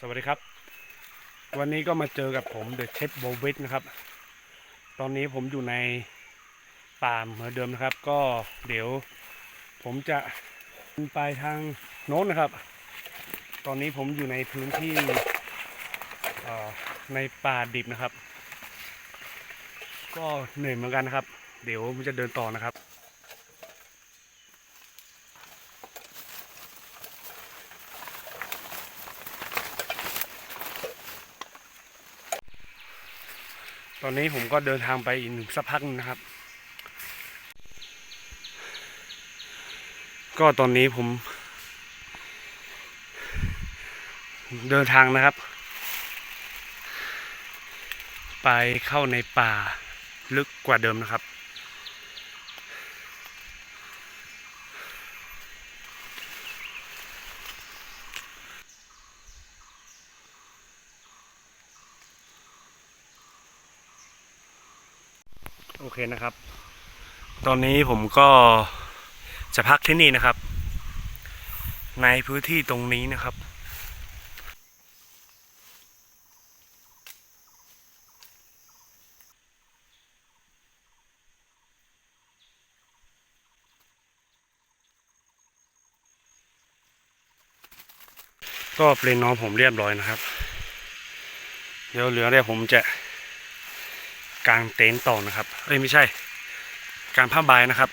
สวัสดีครับ วันนี้ก็มาเจอกับผมเดอะเชฟโบวิทนะครับ ตอนนี้ผมอยู่ในป่าเหมือนเดิมนะครับ ก็เดี๋ยวผมจะไปทางโน้นนะครับ ตอนนี้ผมอยู่ในพื้นที่ในป่าดิบนะครับ ก็เหนื่อยเหมือนกันนะครับ เดี๋ยวผมจะเดินต่อนะครับ อนนี้ผมก็เดินทางไปอีกหนึ่งสักพักหนึ่งนะครับ ก็ตอนนี้ผม เดินทางนะครับ ไปเข้าในป่าลึกกว่าเดิมนะครับ เคนะครับ ตอนนี้ผมก็จะพักที่นี่นะครับ ในพื้นที่ตรงนี้นะครับก็เปลนน้องผมเรียบร้อยนะครับ เดี๋ยวเหลือเนี่ยผมจะ กางเต็นท์ต่อนะครับเอ้ยไม่ใช่ กางผ้าใบนะครับ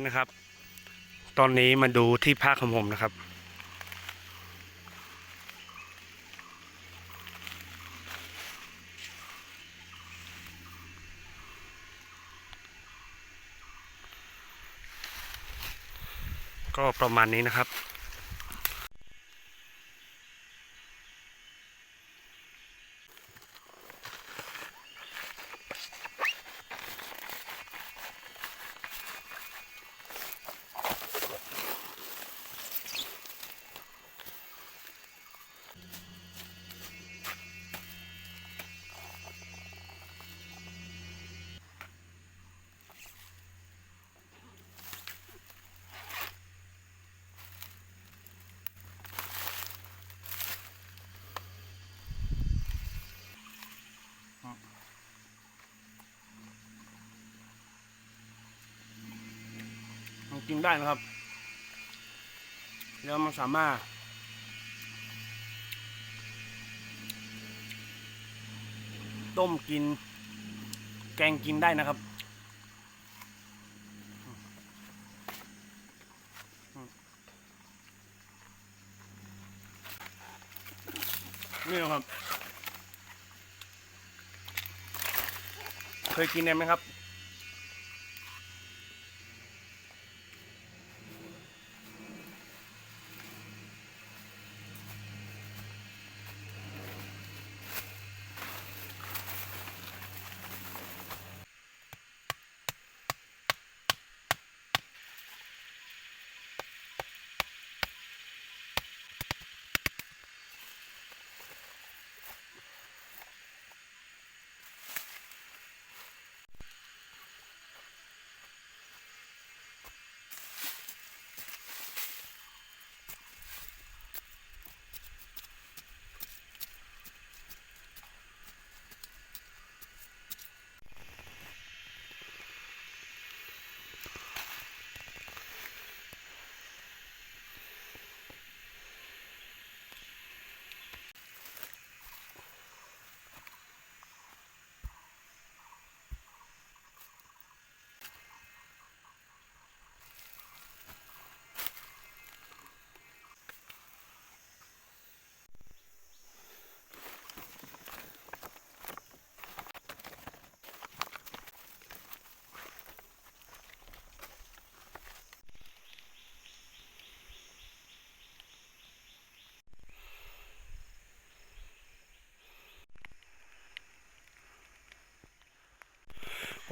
โอเคนะครับ ตอนนี้มาดูที่ภาคของผมนะครับ ก็ประมาณนี้นะครับ ได้นะครับ แล้วมันสามารถ ต้มกิน แกงกินได้นะครับนี่ครับ เคยกินได้ไหมครับ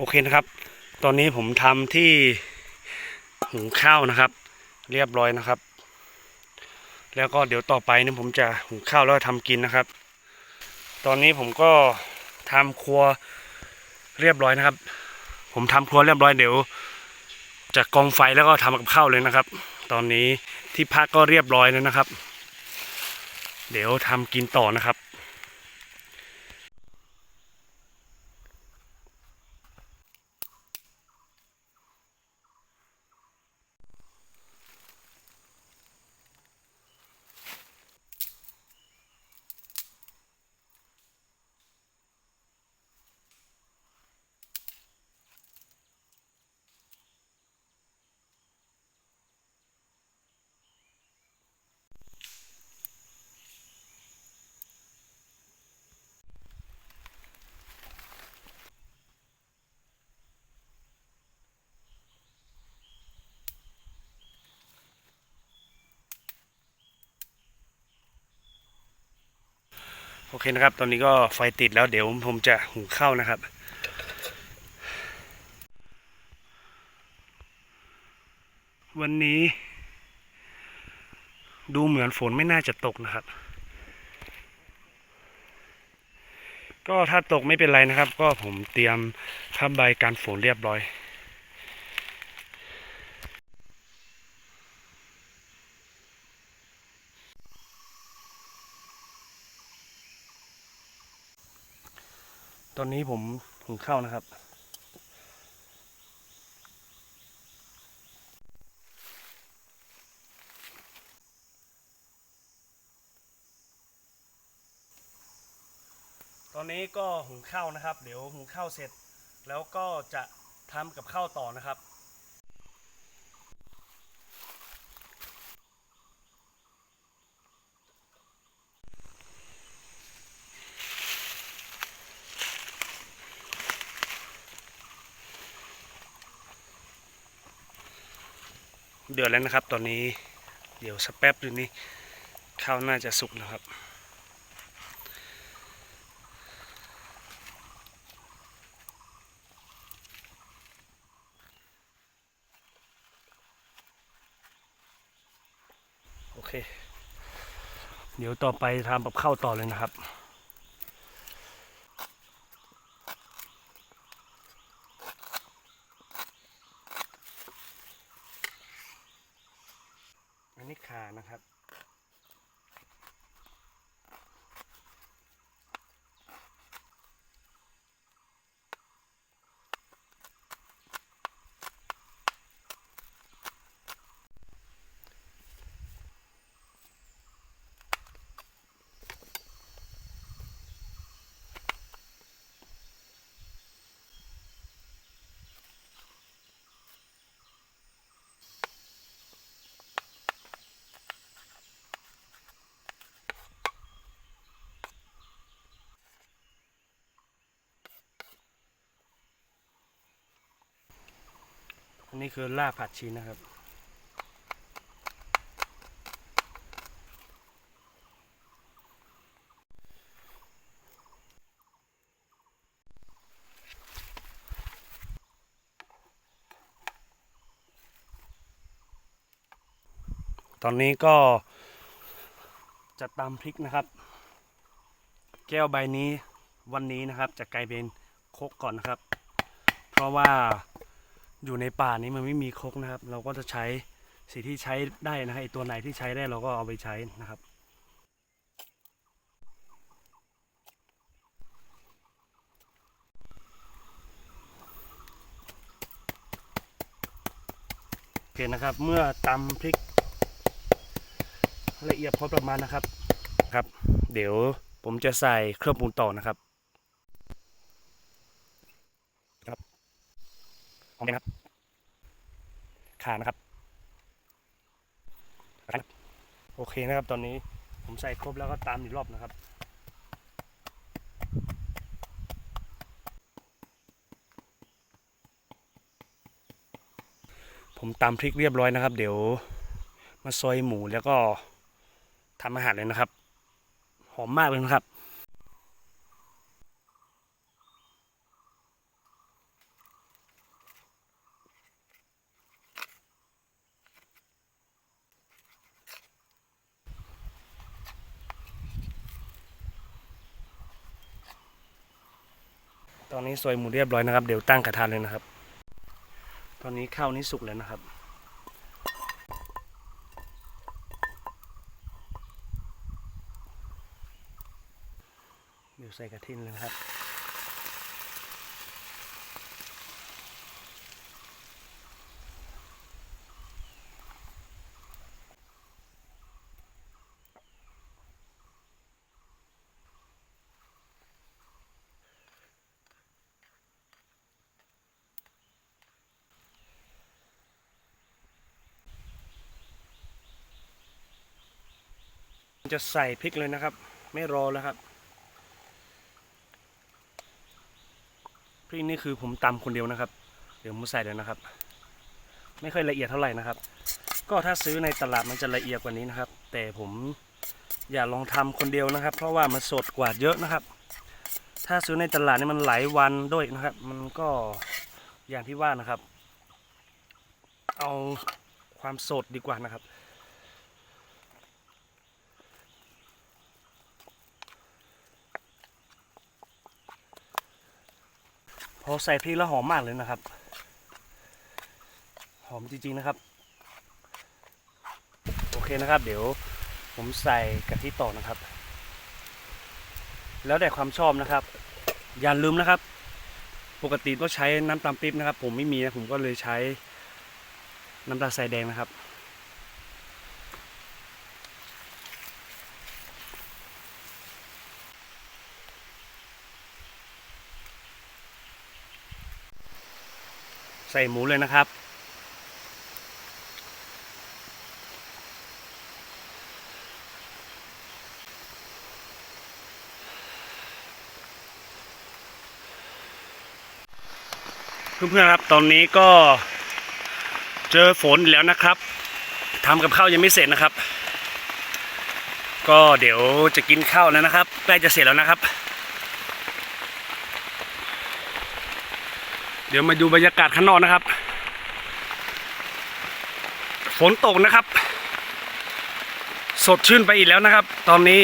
โอเคนะครับ ตอนนี้ผมทำที่หุงข้าวนะครับ เรียบร้อยนะครับ แล้วก็เดี๋ยวต่อไปนี่ผมจะหุงข้าวแล้วก็ทำกินนะครับ ตอนนี้ผมก็ทำครัวเรียบร้อยนะครับ ผมทำครัวเรียบร้อยเดี๋ยวจะกองไฟแล้วก็ทำกับข้าวเลยนะครับ ตอนนี้ที่พักก็เรียบร้อยแล้วนะครับ เดี๋ยวทำกินต่อนะครับ เคนะครับ ตอนนี้ก็ไฟติดแล้วเดี๋ยวผมจะหุงข้าวนะครับวันนี้ดูเหมือนฝนไม่น่าจะตกนะครับ ก็ถ้าตกไม่เป็นไรนะครับ ก็ผมเตรียมผ้าใบกันฝนเรียบร้อย ตอนนี้ผมหุงข้าวนะครับ ตอนนี้ก็หุงข้าวนะครับ เดี๋ยวหุงข้าวเสร็จ แล้วก็จะทำกับข้าวต่อนะครับ เดือดแล้วนะครับ ตอนนี้เดี๋ยวสักแป๊บหนึงนี้ข้าวน่าจะสุกนะครับ โอเค เดี๋ยวต่อไปทำกับข้าวต่อเลยนะครับ อัน นี้ขานะครับ อันนี้คือลาบผัดชีนะครับ ตอนนี้ก็จะตำพริกนะครับ แก้วใบนี้วันนี้นะครับจะกลายเป็นโคกก่อนนะครับ เพราะว่า อยู่ในป่านี้มันไม่มีโคกนะครับ เราก็จะใช้สิ่งที่ใช้ได้นะครับไอตัวไหนที่ใช้ได้เราก็เอาไปใช้นะครับโอเคนะครับ เมื่อตำพริกละเอียดพอประมาณนะครับครับ เดี๋ยวผมจะใส่เครื่องปรุงต่อนะครับครับ หอมแดงครับขานะครับโอเคนะครับตอนนี้ผมใส่ครบแล้วก็ตามอีกรอบนะครับผมตำพริกเรียบร้อยนะครับ เดี๋ยวมาซอยหมูแล้วก็ทำอาหารเลยนะครับ หอมมากเลยนะครับ นี้ซอยหมูเรียบร้อยนะครับ เดี๋ยวตั้งกระทะเลยนะครับ ตอนนี้ข้าวนี้สุกแล้วนะครับเดี๋ยวใส่กระทินเลยนะครับ จะใส่พริกเลยนะครับ ไม่รอแล้วครับ พริกนี่คือผมตำคนเดียวนะครับ เดี๋ยวผมใส่เลยนะครับ ไม่ค่อยละเอียดเท่าไหร่นะครับ ก็ถ้าซื้อในตลาดมันจะละเอียดกว่านี้นะครับ แต่ผมอย่าลองทำคนเดียวนะครับ เพราะว่ามันสดกว่าเยอะนะครับ ถ้าซื้อในตลาดนี่มันหลายวันด้วยนะครับ มันก็อย่างที่ว่านะครับ เอาความสดดีกว่านะครับ อใส่พริกแล้วหอมมากเลยนะครับ หอมจริงๆนะครับ โอเคนะครับ เดี๋ยวผมใส่กะทิต่อนะครับ แล้วแต่ความชอบนะครับ อย่าลืมนะครับ ปกติต้องใช้น้ำตาลปี๊บนะครับ ผมไม่มีนะผมก็เลยใช้น้ำตาลทรายแดงนะครับ ส่หมูเลยนะครับ เพื่อนๆครับตอนนี้ก็เจอฝนแล้วนะครับทำกับข้าวยังไม่เสร็จนะครับ ก็เดี๋ยวจะกินข้าวแล้วนะครับใกล้จะเสร็จแล้วนะครับ เดี๋ยวมาดูบรรยากาศข้างนอกนะครับ ฝนตกนะครับ สดชื่นไปอีกแล้วนะครับ ตอนนี้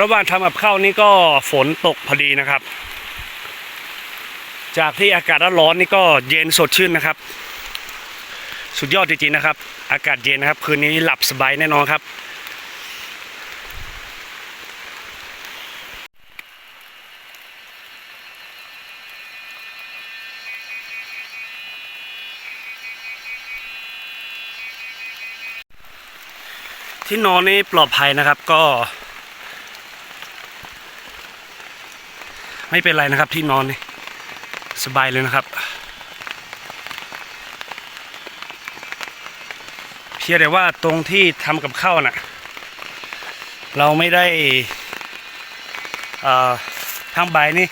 ระหว่างทำกับข้าวนี่ก็ฝนตกพอดีนะครับ จากที่อากาศร้อนนี่ก็เย็นสดชื่นนะครับ สุดยอดจริงๆนะครับ อากาศเย็นนะครับ คืนนี้หลับสบายแน่นอนครับ ที่นอนนี่ปลอดภัยนะครับก็ ไม่เป็นไรนะครับที่นอนนี่สบายเลยนะครับ เพียงแต่ว่าตรงที่ทำกับข้าวน่ะ เราไม่ได้อ่อทางใบนี่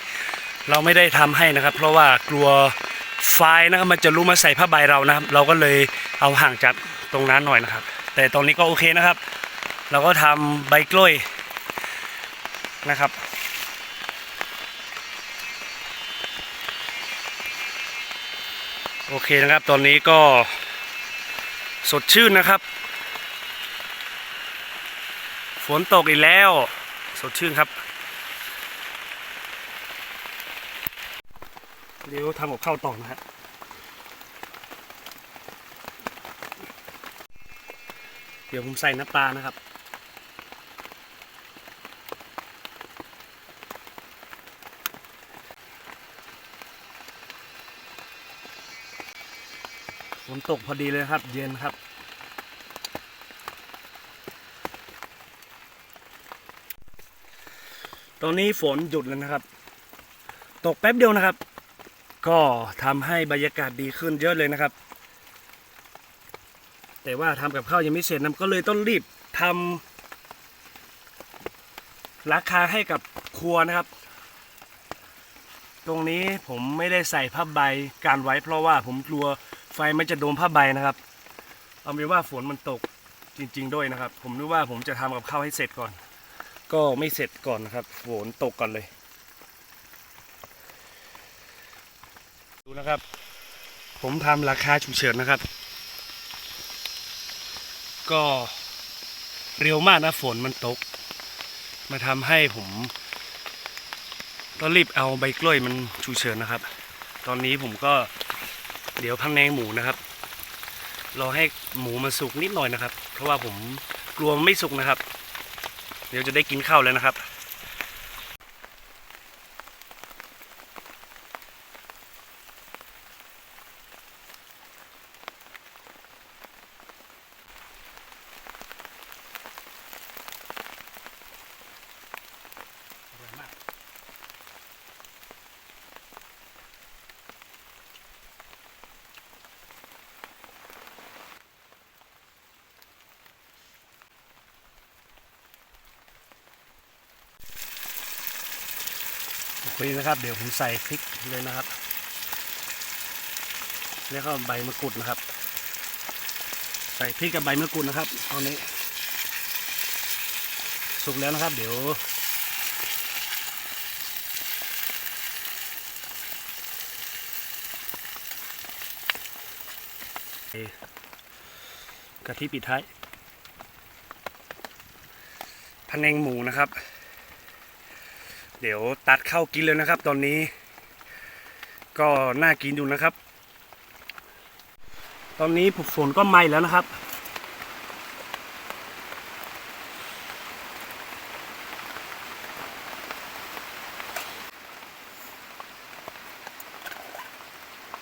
เราไม่ได้ทำให้นะครับ เพราะว่ากลัวไฟนะครับมันจะรู้มาใส่ผ้าใบเรานะครับ เราก็เลยเอาห่างจากตรงนั้นหน่อยนะครับ แต่ตรงนี้ก็โอเคนะครับ เราก็ทำใบกล้วยนะครับโอเคนะครับตอนนี้ก็สดชื่นนะครับ ฝนตกอีกแล้ว สดชื่นครับ เดี๋ยวทำกับข้าวต่อนะฮะ เดี๋ยวผมใส่น้ำปลานะครับ ฝนตกพอดีเลยครับ เย็นครับ ตอนนี้ฝนหยุดแล้วนะครับ ตกแป๊บเดียวนะครับ ก็ทำให้บรรยากาศดีขึ้นเยอะเลยนะครับ แต่ว่าทำกับข้าวยังไม่เสร็จนะก็เลยต้องรีบทำราคาให้กับครัวนะครับ ตรงนี้ผมไม่ได้ใส่ผ้าใบการไว้ เพราะว่าผมกลัวไฟมันจะโดนผ้าใบนะครับ เอาเป็นว่าฝนมันตกจริง ๆ ด้วยนะครับ ผมนึกว่าผมจะทำกับข้าวให้เสร็จก่อน ก็ไม่เสร็จก่อนนะครับฝนตกก่อนเลย ดูนะครับ ผมทำราคาฉุกเฉินนะครับ ก็เร็วมากนะฝนมันตก มาทำให้ผมต้องรีบเอาใบกล้วยมันชูเฉินนะครับ ตอนนี้ผมก็เดี๋ยวพังแนงหมูนะครับรอให้หมูมันสุกนิดหน่อยนะครับ เพราะว่าผมกลัวมันไม่สุกนะครับ เดี๋ยวจะได้กินข้าวแล้วนะครับ โอเคนะครับ เดี๋ยวผมใส่พริกเลยนะครับ แล้วก็ใบมะกรูดนะครับ ใส่พริกกับใบมะกรูดนะครับตอนนี้ สุกแล้วนะครับ เดี๋ยว กะทิปิดท้ายพะแนงหมูนะครับ เดี๋ยวตัด เข้ากินเลยนะครับ ตอนนี้ ก็น่ากินอยู่นะครับ ตอนนี้ฝนก็ไหม้แล้วนะครับ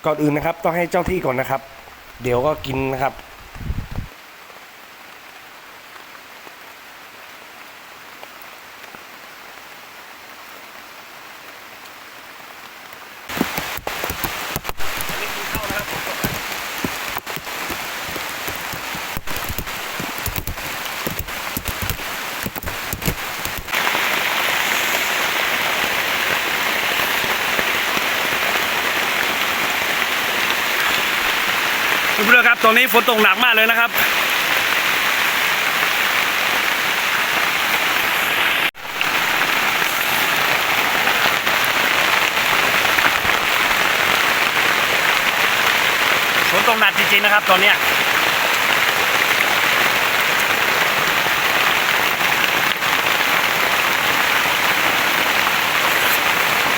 ก่อนอื่นนะครับ ต้องให้เจ้าที่ก่อนนะครับ เดี๋ยวก็กินนะครับ นี่กินข้าวนะครับผมคุณผู้ชมครับตอนนี้ ฝนตกหนักมากเลยนะครับ ฝนตกหนักจริงๆนะครับ ตอนเนี้ย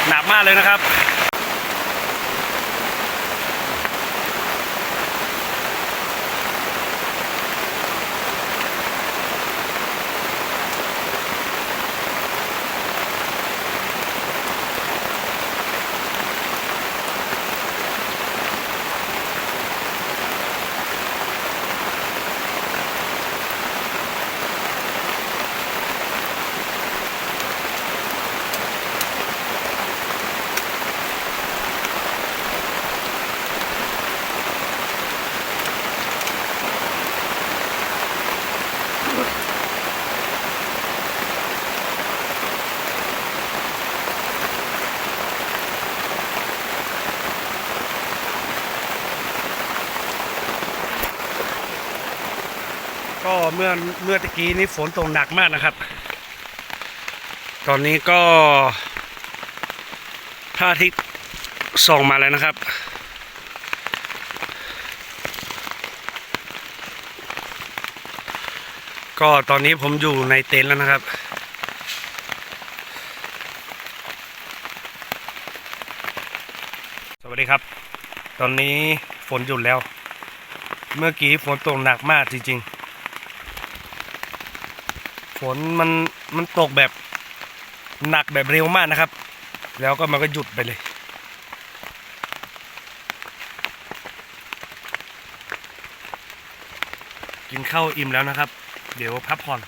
หนักมากเลยนะครับ ก็ เมื่อเมื่อตะกี้นี้ฝนตกหนักมากนะครับ ตอนนี้ก็พระอาทิตย์ส่องมาแล้วนะครับ ก็ตอนนี้ผมอยู่ในเต็นท์แล้วนะครับสวัสดีครับ ตอนนี้ฝนหยุดแล้ว เมื่อกี้ฝนตกหนักมากจริงๆ ฝนมันมันตกแบบหนักแบบเร็วมากนะครับ แล้วก็มันก็หยุดไปเลย กินข้าวอิ่มแล้วนะครับ เดี๋ยวพักผ่อน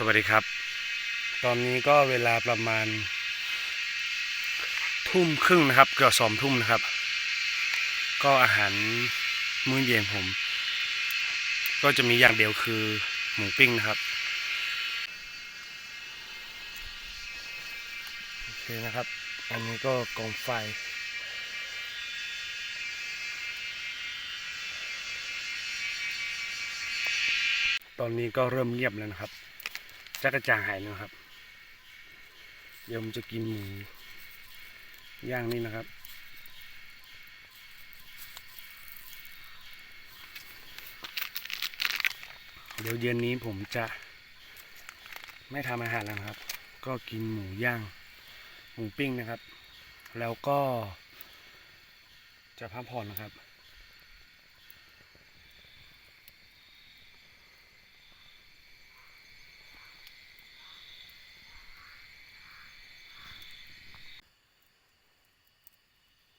สวัสดีครับ ตอนนี้ก็เวลาประมาณ ทุ่มครึ่งนะครับ เกือบสองทุ่มนะครับ ก็อาหารมื้อเย็นผม ก็จะมีอย่างเดียวคือหมูปิ้งนะครับ โอเคนะครับ อันนี้ก็กองไฟตอนนี้ก็เริ่มเงียบแล้วนะครับ จักรจาหายนะครับ เดี๋ยวผมจะกินหมูย่างนี่นะครับ เดี๋ยวเย็นนี้ผมจะไม่ทำอาหารแล้วนะครับ ก็กินหมูย่าง หมูปิ้งนะครับ แล้วก็จะพักผ่อนนะครับ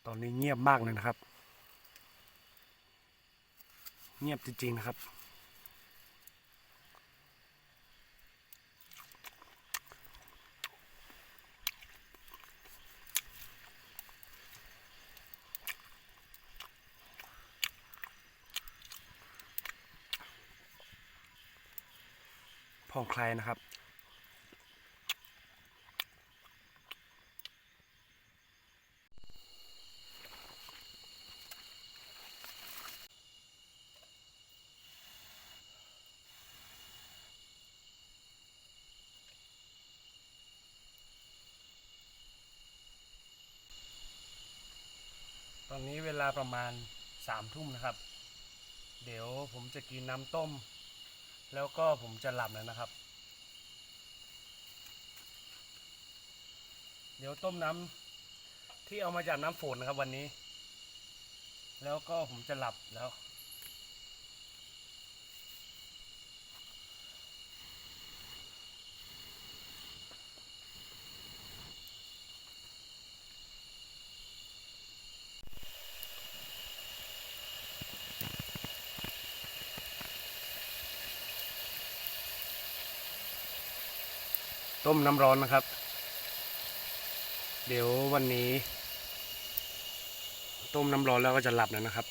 อนนี้เงียบมากเลยนะครับ เงียบจริงๆนะครับ ผ่อนคลายนะครับ อนนี้เวลาประมาณสามทุ่มนะครับ เดี๋ยวผมจะกินน้ำต้ม แล้วก็ผมจะหลับแล้วนะครับ เดี๋ยวต้มน้ำที่เอามาจากน้ำฝนนะครับวันนี้ แล้วก็ผมจะหลับแล้ว ต้มน้ำร้อนนะครับ เดี๋ยววันนี้ ต้มน้ำร้อนแล้วก็จะหลับแล้วนะครับ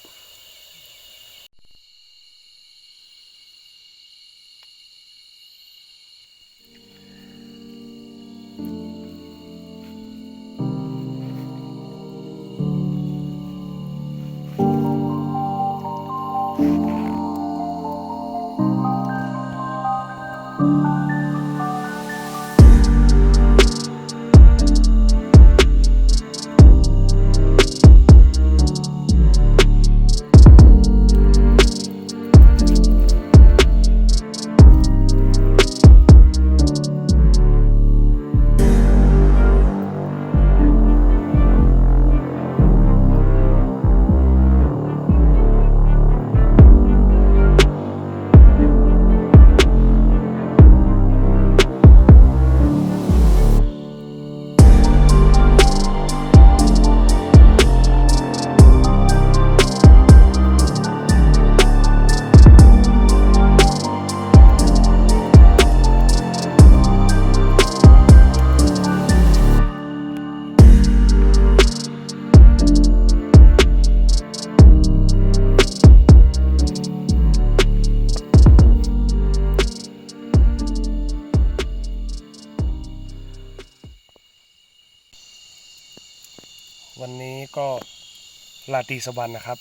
ลาตรีสวรรค์นะครับ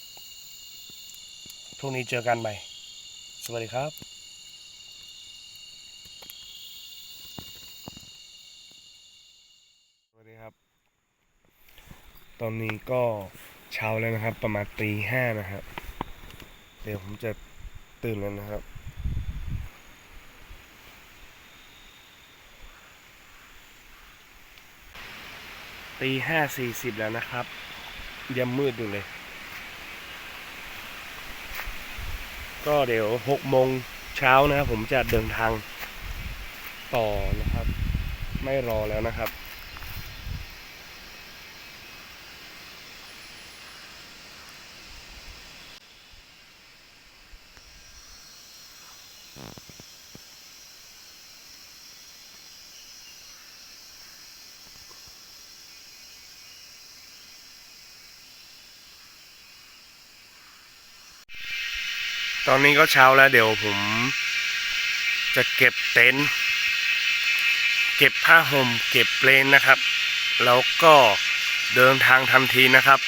พรุ่งนี้เจอกันใหม่ สวัสดีครับครับ ตอนนี้ก็เช้าแล้วนะครับ ประมาณตีห้านะครับเดี๋ยวผมจะตื่นแล้วนะครับตีห้าสี่สิบแล้วนะครับ ยังมืดอยู่เลย ก็เดี๋ยวหกโมงเช้านะครับผมจะเดินทางต่อนะครับ ไม่รอแล้วนะครับ ตอนนี้ก็เช้าแล้วเดี๋ยวผมจะเก็บเต็นท์เก็บผ้าห่ม เก็บเปลนนะครับ แล้วก็เดินทางทันทีนะครับ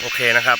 โอเคนะครับ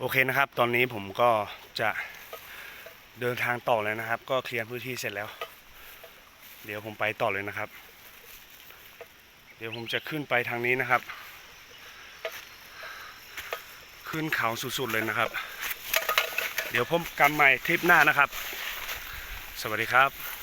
โอเคนะครับ ตอนนี้ผมก็จะเดินทางต่อเลยนะครับ ก็เคลียร์พื้นที่เสร็จแล้ว เดี๋ยวผมไปต่อเลยนะครับ เดี๋ยวผมจะขึ้นไปทางนี้นะครับ ขึ้นเขาสุดๆเลยนะครับ เดี๋ยวพบกันใหม่ทริปหน้านะครับ สวัสดีครับ